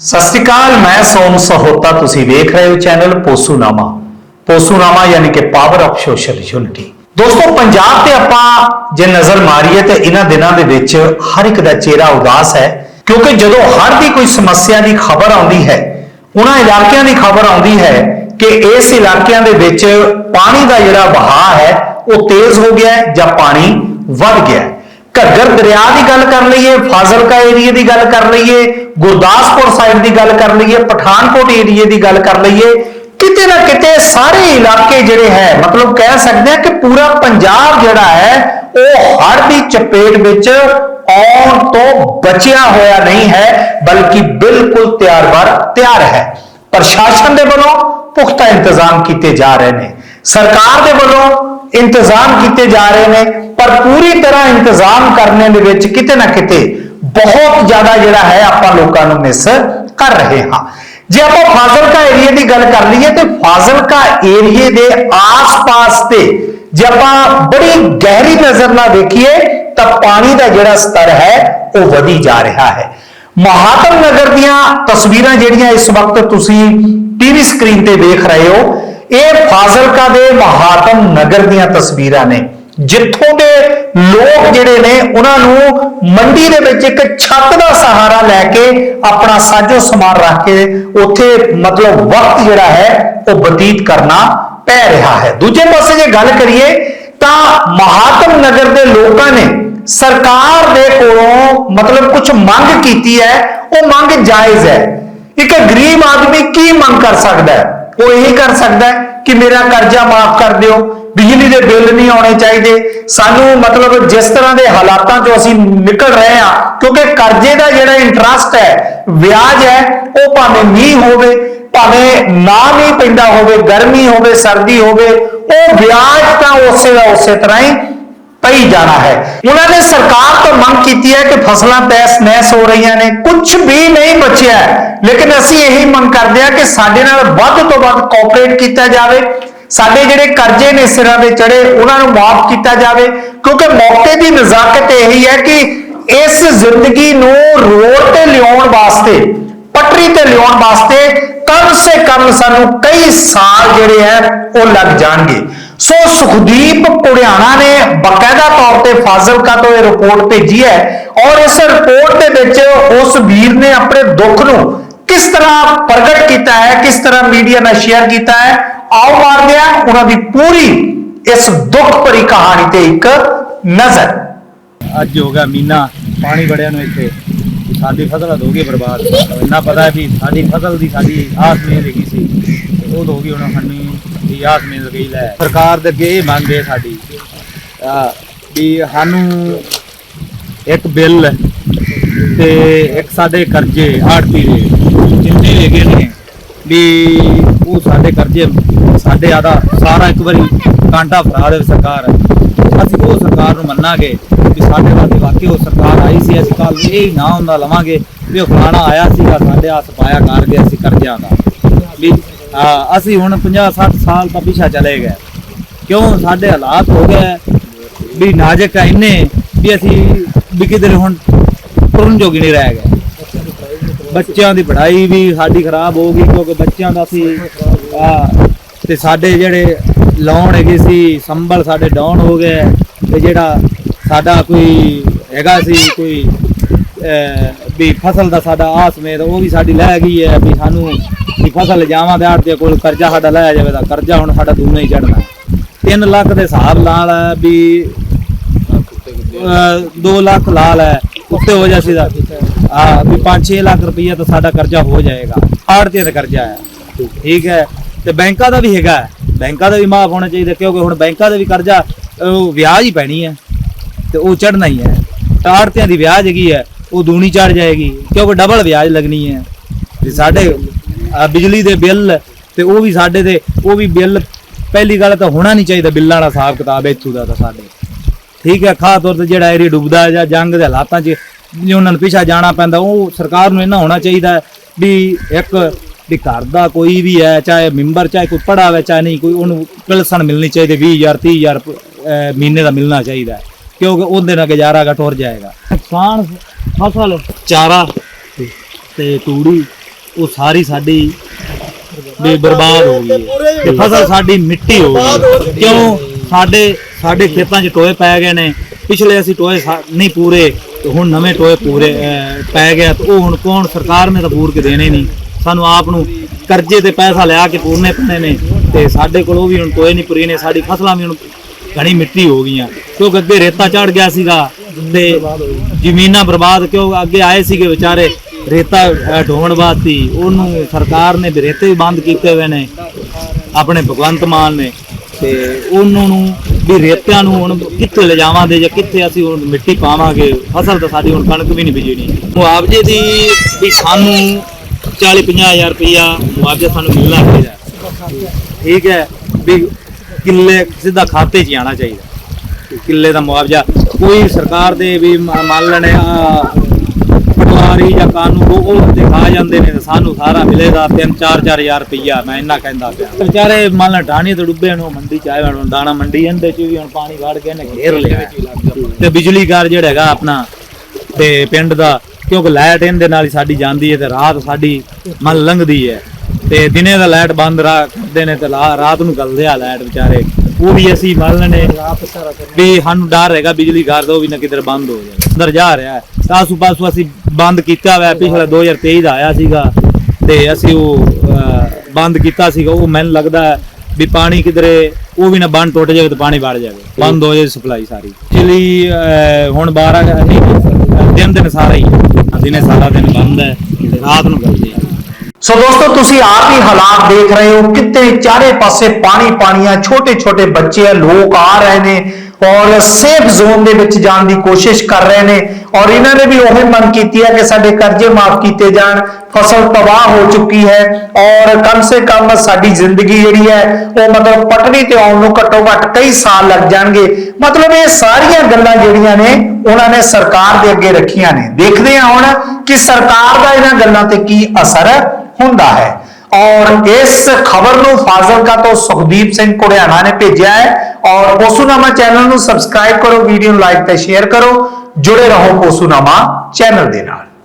ਸਤਿ ਸ਼੍ਰੀ ਅਕਾਲ, ਮੈਂ ਸੋਮ ਸਹੋਤਾ, ਤੁਸੀਂ ਵੇਖ ਰਹੇ ਹੋ ਚੈਨਲ ਪੋਸੂਨਾਮਾ। ਪੋਸੂਨਾਮਾ ਯਾਨੀ ਕਿ ਪਾਵਰ ਆਫ ਸੋਸ਼ਲ ਯੂਨਿਟੀ ਦੋਸਤੋ, ਪੰਜਾਬ ਤੇ ਆਪਾਂ ਜੇ ਨਜ਼ਰ ਮਾਰੀਏ ਤੇ ਇਹਨਾਂ ਦਿਨਾਂ ਦੇ ਵਿੱਚ ਹਰ ਇੱਕ ਦਾ ਚਿਹਰਾ ਉਦਾਸ ਹੈ, ਕਿਉਂਕਿ ਜਦੋਂ ਹਰ ਦੀ ਕੋਈ ਸਮੱਸਿਆ ਦੀ ਖਬਰ ਆਉਂਦੀ ਹੈ, ਉਹਨਾਂ ਇਲਾਕਿਆਂ ਦੀ ਖਬਰ ਆਉਂਦੀ ਹੈ ਕਿ ਇਸ ਇਲਾਕਿਆਂ ਦੇ ਵਿੱਚ ਪਾਣੀ ਦਾ ਜਿਹੜਾ ਵਹਾਅ ਹੈ, ਉਹ ਤੇਜ਼ ਹੋ ਗਿਆ ਜਾਂ ਪਾਣੀ ਵੱਧ ਗਿਆ ਘੱਗਰ ਦਰਿਆ ਦੀ ਗੱਲ ਕਰ ਲਈਏ, ਫਾਜ਼ਿਲਕਾ ਏਰੀਏ ਦੀ ਗੱਲ ਕਰ ਲਈਏ, ਗੁਰਦਾਸਪੁਰ ਸਾਈਡ ਦੀ ਗੱਲ ਕਰ ਲਈਏ, ਪਠਾਨਕੋਟ ਏਰੀਏ ਦੀ ਗੱਲ ਕਰ ਲਈਏ, ਕਿਤੇ ਨਾ ਕਿਤੇ ਸਾਰੇ ਇਲਾਕੇ ਜਿਹੜੇ ਹੈ, ਮਤਲਬ ਕਹਿ ਸਕਦੇ ਆ ਕਿ ਪੂਰਾ ਪੰਜਾਬ ਜਿਹੜਾ ਹੈ, ਉਹ ਹੜ੍ਹ ਦੀ ਚਪੇਟ ਵਿੱਚ ਆਉਣ ਤੋਂ ਬਚਿਆ ਹੋਇਆ ਨਹੀਂ ਹੈ, ਬਲਕਿ ਬਿਲਕੁਲ ਤਿਆਰ-ਬਰ ਤਿਆਰ ਹੈ। ਪ੍ਰਸ਼ਾਸਨ ਦੇ ਵੱਲੋਂ ਪੁਖਤਾ ਇੰਤਜ਼ਾਮ ਕੀਤੇ ਜਾ ਰਹੇ ਨੇ। ਸਰਕਾਰ ਦੇ ਵੱਲੋਂ ਇੰਤਜ਼ਾਮ ਕੀਤੇ ਜਾ ਰਹੇ ਨੇ, ਪਰ ਪੂਰੀ ਤਰ੍ਹਾਂ ਇੰਤਜ਼ਾਮ ਕਰਨ ਦੇ ਵਿੱਚ ਕਿਤੇ ਨਾ ਕਿਤੇ ਬਹੁਤ ਜ਼ਿਆਦਾ ਜਿਹੜਾ ਹੈ ਆਪਾਂ ਲੋਕਾਂ ਨੂੰ ਮਿਸ ਕਰ ਰਹੇ ਹਾਂ। ਜੇ ਆਪਾਂ ਫਾਜ਼ਿਲਕਾ ਏਰੀਏ ਦੀ ਗੱਲ ਕਰ ਲਈਏ ਤੇ ਫਾਜ਼ਿਲਕਾ ਏਰੀਏ ਦੇ ਆਸ-ਪਾਸ ਤੇ ਜੇ ਆਪਾਂ ਬੜੀ ਗਹਿਰੀ ਨਜ਼ਰ ਨਾਲ ਦੇਖੀਏ ਤਾਂ ਪਾਣੀ ਦਾ ਜਿਹੜਾ ਸਤਰ ਹੈ, ਉਹ ਵਧੀ ਜਾ ਰਿਹਾ ਹੈ। ਮਹਾਤਮ ਨਗਰ ਦੀਆਂ ਤਸਵੀਰਾਂ ਜਿਹੜੀਆਂ ਇਸ ਵਕਤ ਤੁਸੀਂ ਟੀਵੀ ਸਕਰੀਨ ਤੇ ਵੇਖ ਰਹੇ ਹੋ ਇਹ ਫਾਜ਼ਿਲਕਾ ਦੇ ਮਹਾਤਮ ਨਗਰ ਦੀਆਂ ਤਸਵੀਰਾਂ ਨੇ, ਜਿੱਥੋਂ ਦੇ ਲੋਕ ਜਿਹੜੇ ਨੇ, ਉਹਨਾਂ ਨੂੰ ਮੰਡੀ ਦੇ ਵਿੱਚ ਇੱਕ ਛੱਤ ਦਾ ਸਹਾਰਾ ਲੈ ਕੇ ਆਪਣਾ ਸਾਜੋ ਸਮਾਨ ਰੱਖ ਕੇ ਉੱਥੇ ਮਤਲਬ ਵਕਤ ਜਿਹੜਾ ਹੈ, ਉਹ ਬਤੀਤ ਕਰਨਾ ਪੈ ਰਿਹਾ ਹੈ। ਦੂਜੇ ਪਾਸੇ ਜੇ ਗੱਲ ਕਰੀਏ, ਤਾਂ ਮਹਾਤਮ ਨਗਰ ਦੇ ਲੋਕਾਂ ਨੇ ਸਰਕਾਰ ਦੇ ਕੋਲੋਂ ਮਤਲਬ ਕੁਝ ਮੰਗ ਕੀਤੀ ਹੈ, ਉਹ ਮੰਗ ਜਾਇਜ਼ ਹੈ। ਇੱਕ ਗਰੀਬ ਆਦਮੀ ਕੀ ਮੰਗ ਕਰ ਸਕਦਾ ਹੈ? ਉਹ ਇਹ ਕਰ ਸਕਦਾ ਕਿ ਮੇਰਾ ਕਰਜ਼ਾ ਮਾਫ ਕਰ ਦਿਓ, ਬਿਜਲੀ ਦੇ ਬਿੱਲ ਨਹੀਂ ਆਉਣੇ ਚਾਹੀਦੇ। ਸਾਨੂੰ ਮਤਲਬ ਜਿਸ ਤਰ੍ਹਾਂ ਦੇ ਹਾਲਾਤਾਂ ਤੋਂ ਅਸੀਂ ਨਿਕਲ ਰਹੇ ਹਾਂ, ਕਿਉਂਕਿ ਕਰਜ਼ੇ ਦਾ ਜਿਹੜਾ ਇੰਟਰਸਟ ਹੈ, ਵਿਆਜ ਹੈ, ਉਹ ਭਾਵੇਂ ਮੀਂਹ ਹੋਵੇ, ਭਾਵੇਂ ਨਾ ਮੀਂਹ ਪੈਂਦਾ ਹੋਵੇ, ਗਰਮੀ ਹੋਵੇ, ਸਰਦੀ ਹੋਵੇ, ਉਹ ਵਿਆਜ ਤਾਂ ਉਸੇ ਦਾ ਉਸੇ ਤਰ੍ਹਾਂ ਹੀ ਪਈ ਜਾਣਾ ਹੈ। ਉਹਨਾਂ ਨੇ ਸਰਕਾਰ ਤੋਂ ਮੰਗ ਕੀਤੀ ਹੈ ਕਿ ਫਸਲਾਂ ਤੈਸ ਨੈਸ ਹੋ ਰਹੀਆਂ ਨੇ। ਕੁਝ ਵੀ ਨਹੀਂ ਬਚਿਆ। ਲੇਕਿਨ ਅਸੀਂ ਇਹੀ ਮੰਗ ਕਰਦੇ ਹਾਂ ਕਿ ਸਾਡੇ ਨਾਲ ਵੱਧ ਤੋਂ ਵੱਧ ਕੋਆਪਰੇਟ ਕੀਤਾ ਜਾਵੇ। ਸਾਡੇ ਜਿਹੜੇ ਕਰਜ਼ੇ ਨੇ ਸਿਰਾਂ ਦੇ ਚੜੇ, ਉਹਨਾਂ ਨੂੰ ਮਾਫ ਕੀਤਾ ਜਾਵੇ। ਕਿਉਂਕਿ ਮੌਕੇ ਦੀ ਨਜ਼ਾਕਤ ਇਹੀ ਹੈ ਕਿ ਇਸ ਜ਼ਿੰਦਗੀ ਨੂੰ ਰੋਡ ਤੇ ਲਿਆਉਣ ਵਾਸਤੇ, ਪਟਰੀ ਤੇ ਲਿਆਉਣ ਵਾਸਤੇ ਕਮ ਸੇ ਕਮ ਸਾਨੂੰ ਕਈ ਸਾਲ ਜਿਹੜੇ ਹੈ, ਉਹ ਲੱਗ ਜਾਣਗੇ। ਸੋ ਸੁਖਦੀਪ ਪੁੜਿਆਣਾ ਨੇ ਬਕਾਇਦਾ ਤੌਰ ਤੇ ਫਾਜ਼ਿਲਕਾ ਤੋਂ ਇਹ ਰਿਪੋਰਟ ਭੇਜੀ ਹੈ ਔਰ ਇਸ ਰਿਪੋਰਟ ਦੇ ਵਿੱਚ ਉਸ ਵੀਰ ਨੇ ਆਪਣੇ ਦੁੱਖ ਨੂੰ ਕਿਸ ਤਰ੍ਹਾਂ ਪ੍ਰਗਟ ਕੀਤਾ ਹੈ, ਕਿਸ ਤਰ੍ਹਾਂ ਮੀਡੀਆ ਨਾਲ ਸ਼ੇਅਰ ਕੀਤਾ ਹੈ, ਆਓ ਮਾਰਦੇ ਹਾਂ ਉਹਨਾਂ ਦੀ ਪੂਰੀ ਇਸ ਦੁੱਖ ਭਰੀ ਕਹਾਣੀ ਤੇ ਇੱਕ ਨਜ਼ਰ। ਅੱਜ ਹੋ ਗਿਆ ਮਹੀਨਾ, ਪਾਣੀ ਵੜਿਆ ਨੂੰ ਇੱਥੇ। ਸਾਡੀ ਫਸਲ ਹੋ ਗਈ ਬਰਬਾਦ। ਇੰਨਾ ਪਤਾ ਹੈ ਵੀ ਸਾਡੀ ਫਸਲ ਦੀ ਸਾਡੀ ਆਸ ਮੇਲ ਹੈਗੀ ਸੀ। ਉਹ ਦੋਗੀ ਹੋ ਹੁਣ ਸਾਨੂੰ ਵੀ ਆਸ ਮੇਲ ਗਈ ਲੈ। ਸਰਕਾਰ ਦੇ ਅੱਗੇ ਇਹ ਮੰਗ ਹੈ ਸਾਡੀ ਵੀ ਸਾਨੂੰ ਇੱਕ ਬਿੱਲ ਤੇ ਇੱਕ ਸਾਡੇ ਕਰਜ਼ੇ ਆੜਤੀ ਦੇ ਜਿੰਨੇ ਹੈਗੇ ਨੇ, ਵੀ ਉਹ ਸਾਡੇ ਕਰਜ਼ੇ ਸਾਡੇ ਆਦਾ ਸਾਰਾ ਇੱਕ ਵਾਰੀ ਕਾਂਟਾ ਫੜਾ ਦੇਵੇ ਸਰਕਾਰ। ਅਸੀਂ ਉਹ ਸਰਕਾਰ ਨੂੰ ਮੰਨਾਂਗੇ ਵੀ ਸਾਡੇ ਵਾਸਤੇ ਵਾਕਈ ਉਹ ਸਰਕਾਰ ਆਈ ਸੀ, ਅਸੀਂ ਕੱਲ ਇਹ ਹੀ ਨਾ ਹੁੰਦਾ ਲਵਾਂਗੇ ਵੀ ਉਹ ਫਲਾਣਾ ਆਇਆ ਸੀਗਾ, ਸਾਡੇ ਹੱਥ ਪਾਇਆ ਕਰਕੇ ਅਸੀਂ ਕਰਜ਼ਿਆਂ ਦਾ। ਵੀ ਆ, ਅਸੀਂ ਹੁਣ 50 60 ਸਾਲ ਤਾਂ ਪਿੱਛਾ ਚਲੇ ਗਏ। ਕਿਉਂ? ਸਾਡੇ ਹਾਲਾਤ ਹੋ ਗਏ ਵੀ ਨਾਜ਼ੁਕ ਆ ਇੰਨੇ ਵੀ ਅਸੀਂ ਵੀ ਕਿਧਰ ਹੁਣ ਤੁਰਨ ਜੋਗੀ ਨਹੀਂ ਰਹਿ ਗਏ। ਬੱਚਿਆਂ ਦੀ ਪੜ੍ਹਾਈ ਵੀ ਸਾਡੀ ਖਰਾਬ ਹੋ ਗਈ ਕਿਉਂਕਿ ਬੱਚਿਆਂ ਦਾ ਅਸੀਂ ਆ, ਤੇ ਸਾਡੇ ਜਿਹੜੇ ਲੋਨ ਹੈਗੇ ਸੀ ਸੰਭਲ ਸਾਡੇ ਡਾਊਨ ਹੋ ਗਏ ਤੇ ਜਿਹੜਾ ਸਾਡਾ ਕੋਈ ਹੈਗਾ ਸੀ ਕੋਈ ਵੀ ਫਸਲ ਦਾ ਸਾਡਾ ਆਸ ਮੇਦ ਉਹ ਵੀ ਸਾਡੀ ਲੈ ਗਈ ਹੈ ਵੀ ਸਾਨੂੰ ਵੀ ਫਸਲ ਜਾਵਾਂ ਦੇ ਆੜਤੇ ਕੋਲ ਕਰਜ਼ਾ ਸਾਡਾ ਲਾਇਆ ਜਾਵੇ ਤਾਂ ਕਰਜ਼ਾ ਹੁਣ ਸਾਡਾ ਦੂਨਾ ਹੀ ਚੜਨਾ 3 ਲੱਖ ਦੇ ਹਿਸਾਬ ਨਾਲ ਵੀ 2 ਲੱਖ ਲਾਲ ਹੈ, ਉੱਤੇ ਹੋ ਜਾ ਸੀਦਾ ਆ ਵੀ 5-6 ਲੱਖ ਰੁਪਈਆ ਤਾਂ ਸਾਡਾ ਕਰਜ਼ਾ ਹੋ ਜਾਏਗਾ। ਆੜਤੇ ਦਾ ਕਰਜ਼ਾ ਹੈ। ਠੀਕ ਹੈ। ਤੇ ਬੈਂਕਾਂ ਦਾ ਵੀ ਹੈਗਾ ਬੈਂਕਾਂ ਦਾ ਵੀ ਮਾਫ ਹੋਣਾ ਚਾਹੀਦਾ, ਕਿਉਂਕਿ ਹੁਣ ਬੈਂਕਾਂ ਦਾ ਵੀ ਕਰਜ਼ਾ ਵਿਆਜ ਹੀ ਪੈਣੀ ਹੈ। ਤੇ ਉਹ ਚੜਨਾ ਹੀ ਹੈ। ਤਾਂ ਆੜਤਿਆਂ ਦੀ ਵਿਆਜ ਹੈਗੀ ਹੈ, ਉਹ ਦੂਣੀ ਚੜ ਜਾਏਗੀ, ਕਿਉਂਕਿ ਡਬਲ ਵਿਆਜ ਲੱਗਣੀ ਹੈ। ਤੇ ਸਾਡੇ ਬਿਜਲੀ ਦੇ ਬਿੱਲ ਤੇ ਉਹ ਵੀ ਸਾਡੇ ਦੇ ਉਹ ਵੀ ਬਿੱਲ ਪਹਿਲੀ ਗੱਲ ਤਾਂ ਹੋਣਾ ਨਹੀਂ ਚਾਹੀਦਾ ਬਿੱਲਾਂ ਦਾ ਹਿਸਾਬ ਕਿਤਾਬ ਇੱਥੋਂ ਦਾ ਤਾਂ ਸਾਡੇ। ਠੀਕ ਹੈ ਖਾਸ ਤੌਰ ਤੇ ਜਿਹੜਾ ਏਰੀਆ ਡੁੱਬਦਾ ਜਾਂ ਜੰਗ ਦੇ ਹਾਲਾਤਾਂ 'ਚ ਜੇ ਉਹਨਾਂ ਨੂੰ ਪਿੱਛਾ ਜਾਣਾ ਪੈਂਦਾ ਉਹ ਸਰਕਾਰ ਨੂੰ ਇਹਨਾਂ ਹੋਣਾ ਚਾਹੀਦਾ ਵੀ ਇੱਕ ਵੀ ਘਰ ਦਾ ਕੋਈ ਵੀ ਹੈ ਚਾਹੇ ਮੈਂਬਰ ਚਾਹੇ ਕੋਈ ਪੜਾ ਹੋਵੇ ਚਾਹੇ ਨਹੀਂ ਕੋਈ ਉਹਨੂੰ ਪਿਲਸਣ ਮਿਲਣੀ ਚਾਹੀਦੀ 20000 30000 ਅਹ ਮਹੀਨੇ ਦਾ ਮਿਲਣਾ ਚਾਹੀਦਾ ਕਿਉਂਕਿ ਉਹਦੇ ਨਾਲ ਗੁਜ਼ਾਰਾ ਟੁਰ ਜਾਏਗਾ। ਨੁਕਸਾਨ ਫਸਲ ਚਾਰਾ ਤੇ ਤੂੜੀ। ਉਹ ਸਾਰੀ ਸਾਡੀ ਵੀ ਬਰਬਾਦ ਹੋ ਗਈ ਹੈ। ਤੇ ਫਸਲ ਸਾਡੀ ਮਿੱਟੀ ਹੋ ਗਈ ਕਿਉਂ? ਸਾਡੇ ਸਾਡੇ ਖੇਤਾਂ 'ਚ ਟੋਏ ਪੈ ਗਏ ਨੇ। ਪਿਛਲੇ ਅਸੀਂ ਟੋਏ ਨਹੀਂ ਪੂਰੇ ਤੇ ਹੁਣ ਨਵੇਂ ਟੋਏ ਪੂਰੇ ਪੈ ਗਿਆ ਤੇ ਉਹ ਹੁਣ ਕੌਣ? ਸਰਕਾਰ ਨੇ ਤਾਂ ਪੂਰ ਕੇ ਦੇਣੇ ਨਹੀਂ। ਸਾਨੂੰ ਆਪ ਨੂੰ ਕਰਜ਼ੇ ਤੇ ਪੈਸਾ ਲਿਆ ਕੇ ਪੂਰਨੇ ਪੈਣੇ ਨੇ। ਤੇ ਸਾਡੇ ਕੋਲ ਉਹ ਵੀ ਹੁਣ ਟੋਏ ਨਹੀਂ ਪੂਰੇ ਨੇ। ਸਾਡੀ ਫਸਲਾਂ ਵੀ ਹੁਣ ਘਣੀ ਮਿੱਟੀ ਹੋ ਗਈਆਂ। ਕਿਉਂਕਿ ਅੱਗੇ ਰੇਤਾ ਚੜ ਗਿਆ ਸੀਗਾ। ਤੇ ਜ਼ਮੀਨਾਂ ਬਰਬਾਦ ਕਿਉਂ? ਅੱਗੇ ਆਏ ਸੀਗੇ ਵਿਚਾਰੇ। ਰੇਤਾ ਢੋਣ ਵਾਸਤੇ ਉਹਨੂੰ ਸਰਕਾਰ ਨੇ ਵੀ ਰੇਤੇ ਵੀ ਬੰਦ ਕੀਤੇ ਹੋਏ ਨੇ, ਆਪਣੇ ਭਗਵੰਤ ਮਾਨ ਨੇ, ਤੇ ਉਹਨਾਂ ਨੂੰ ਵੀ ਰੇਤਿਆਂ ਨੂੰ ਹੁਣ ਕਿੱਥੇ ਲਿਜਾਵਾਂਗੇ ਜਾਂ ਕਿੱਥੇ ਅਸੀਂ ਹੁਣ ਮਿੱਟੀ ਪਾਵਾਂਗੇ, ਫਸਲ ਤਾਂ ਸਾਡੀ ਹੁਣ ਕਣਕ ਵੀ ਨਹੀਂ ਬੀਜਣੀ। ਮੁਆਵਜ਼ੇ ਦੀ ਵੀ ਸਾਨੂੰ 40 ਹਜ਼ਾਰ ਰੁਪਇਆ ਮੁਆਵਜ਼ਾ ਸਾਨੂੰ ਮਿਲਣਾ ਚਾਹੀਦਾ। ਠੀਕ ਹੈ, ਵੀ ਕਿੱਲੇ ਸਿੱਧਾ ਖਾਤੇ 'ਚ ਹੀ ਆਉਣਾ ਚਾਹੀਦਾ। ਕਿੱਲੇ ਦਾ ਮੁਆਵਜ਼ਾ ਕੋਈ ਸਰਕਾਰ ਦੇ ਵੀ ਮੰਨ ਲੈਣੇ ਪਟਵਾਰੀ ਜਾਂ ਕਾਨੂੰਨ ਉਹ ਉਹ ਦਿਖਾ ਜਾਂਦੇ ਨੇ ਤੇ ਸਾਨੂੰ ਸਾਰਾ ਮਿਲੇਗਾ 3-4 ਹਜ਼ਾਰ ਰੁਪਈਆ ਮੈਂ ਇੰਨਾ ਕਹਿੰਦਾ ਪਿਆ। ਵਿਚਾਰੇ ਮੰਨ ਢਾਣੀ ਤੇ ਡੁੱਬੇ ਨੂੰ ਮੰਡੀ ਚ ਆਏ ਹੁਣ ਦਾਣਾ ਮੰਡੀ ਇਹਦੇ ਚ ਵੀ ਹੁਣ ਪਾਣੀ ਵੜ ਕੇ ਨੇ ਘੇਰ ਲਿਆ। ਤੇ ਬਿਜਲੀ ਘਰ ਜਿਹੜਾ ਹੈਗਾ ਆਪਣਾ ਤੇ ਪਿੰਡ ਦਾ ਕਿਉਂਕਿ ਲਾਈਟ ਇਹਦੇ ਨਾਲ ਹੀ ਸਾਡੀ ਜਾਂਦੀ ਹੈ ਤੇ ਰਾਤ ਸਾਡੀ ਮਨ ਲੰਘਦੀ ਹੈ। ਤੇ ਦਿਨੇ ਦਾ ਲਾਈਟ ਬੰਦ ਰਾ- ਕਰਦੇ ਨੇ ਤੇ ਰਾਤ ਨੂੰ ਗਲਦੇ ਆ ਲਾਈਟ ਵਿਚਾਰੇ। ਉਹ ਵੀ ਅਸੀਂ ਮੰਨ ਲੈਣੇ ਵੀ ਸਾਨੂੰ ਡਰ ਹੈਗਾ ਬਿਜਲੀ ਘਰ ਦਾ ਉਹ ਵੀ ਨਾ ਕਿਧਰ ਬੰਦ ਹੋ ਜਾਵੇ। ਅੰਦਰ ਰਿਹਾ ਹੈ। ਆਸੂ ਪਾਸੂ ਅਸੀਂ ਬੰਦ ਕੀਤਾ ਹੋਇਆ, ਪਿਛਲਾ 2023 ਦਾ ਆਇਆ ਸੀਗਾ ਤੇ ਅਸੀਂ ਉਹ ਬੰਦ ਕੀਤਾ ਸੀਗਾ। ਉਹ ਮੈਨੂੰ ਲੱਗਦਾ ਵੀ ਪਾਣੀ ਕਿਧਰੇ, ਉਹ ਵੀ ਨਾ ਬੰਦ ਟੁੱਟ ਜਾਵੇ ਤੇ ਪਾਣੀ ਵੜ ਜਾਵੇ। ਬੰਦ ਹੋ ਜਾਏ ਸਪਲਾਈ ਸਾਰੀ। ਬਿਜਲੀ ਹੁਣ 12 ਦਿਨ ਦਿਨ ਸਾਰਾ ਹੀ। ਦਿਨੇ ਸਾਰਾ ਦਿਨ ਬੰਦ ਹੈ। ਰਾਤ ਨੂੰ ਕਰਦੀ ਹੈ। ਸੋ ਦੋਸਤੋ, ਤੁਸੀਂ ਆਪ ਹੀ ਹਾਲਾਤ ਦੇਖ ਰਹੇ ਹੋ। ਕਿਤੇ ਚਾਰੇ ਪਾਸੇ ਪਾਣੀ ਪਾਣੀਆਂ ਛੋਟੇ ਛੋਟੇ ਬੱਚੇ ਆ, ਲੋਕ ਆ ਰਹੇ ਨੇ। ਔਰ ਸੇਫ ਜ਼ੋਨ ਦੇ ਵਿੱਚ ਜਾਣ ਦੀ ਕੋਸ਼ਿਸ਼ ਕਰ ਰਹੇ ਨੇ। ਔਰ ਇਹਨਾਂ ਨੇ ਵੀ ਉਹੀ ਮੰਗ ਕੀਤੀ ਹੈ ਕਿ ਸਾਡੇ ਕਰਜ਼ੇ ਮਾਫ ਕੀਤੇ ਜਾਣ, ਫਸਲ ਤਬਾਹ ਹੋ ਚੁੱਕੀ ਹੈ ਔਰ ਕਮ ਸੇ ਕਮ ਸਾਡੀ ਜ਼ਿੰਦਗੀ ਜਿਹੜੀ ਹੈ, ਉਹ ਮਤਲਬ ਪਟੜੀ ਤੇ ਆਉਣ ਨੂੰ ਘੱਟੋ ਘੱਟ ਕਈ ਸਾਲ ਲੱਗ ਜਾਣਗੇ। ਮਤਲਬ ਇਹ ਸਾਰੀਆਂ ਗੱਲਾਂ ਜਿਹੜੀਆਂ ਨੇ, ਉਹਨਾਂ ਨੇ ਸਰਕਾਰ ਦੇ ਅੱਗੇ ਰੱਖੀਆਂ ਨੇ। ਦੇਖਦੇ ਹਾਂ ਹੁਣ ਕਿ ਸਰਕਾਰ ਦਾ ਇਹਨਾਂ ਗੱਲਾਂ ਤੇ ਕੀ ਅਸਰ ਹੁੰਦਾ ਹੈ। ਔਰ ਇਸ ਖਬਰ ਨੂੰ ਫਾਜ਼ਿਲਕਾ ਤੋਂ ਸੁਖਦੀਪ ਸਿੰਘ ਕੁੜਿਆਣਾ ਨੇ ਭੇਜਿਆ ਹੈ ਔਰ ਪੋਸੂਨਾਮਾ ਚੈਨਲ ਨੂੰ ਸਬਸਕ੍ਰਾਈਬ ਕਰੋ ਵੀਡੀਓ ਨੂੰ ਲਾਈਕ ਤੇ ਸ਼ੇਅਰ ਕਰੋ ਜੁੜੇ ਰਹੋ ਪੋਸੂਨਾਮਾ ਚੈਨਲ ਦੇ ਨਾਲ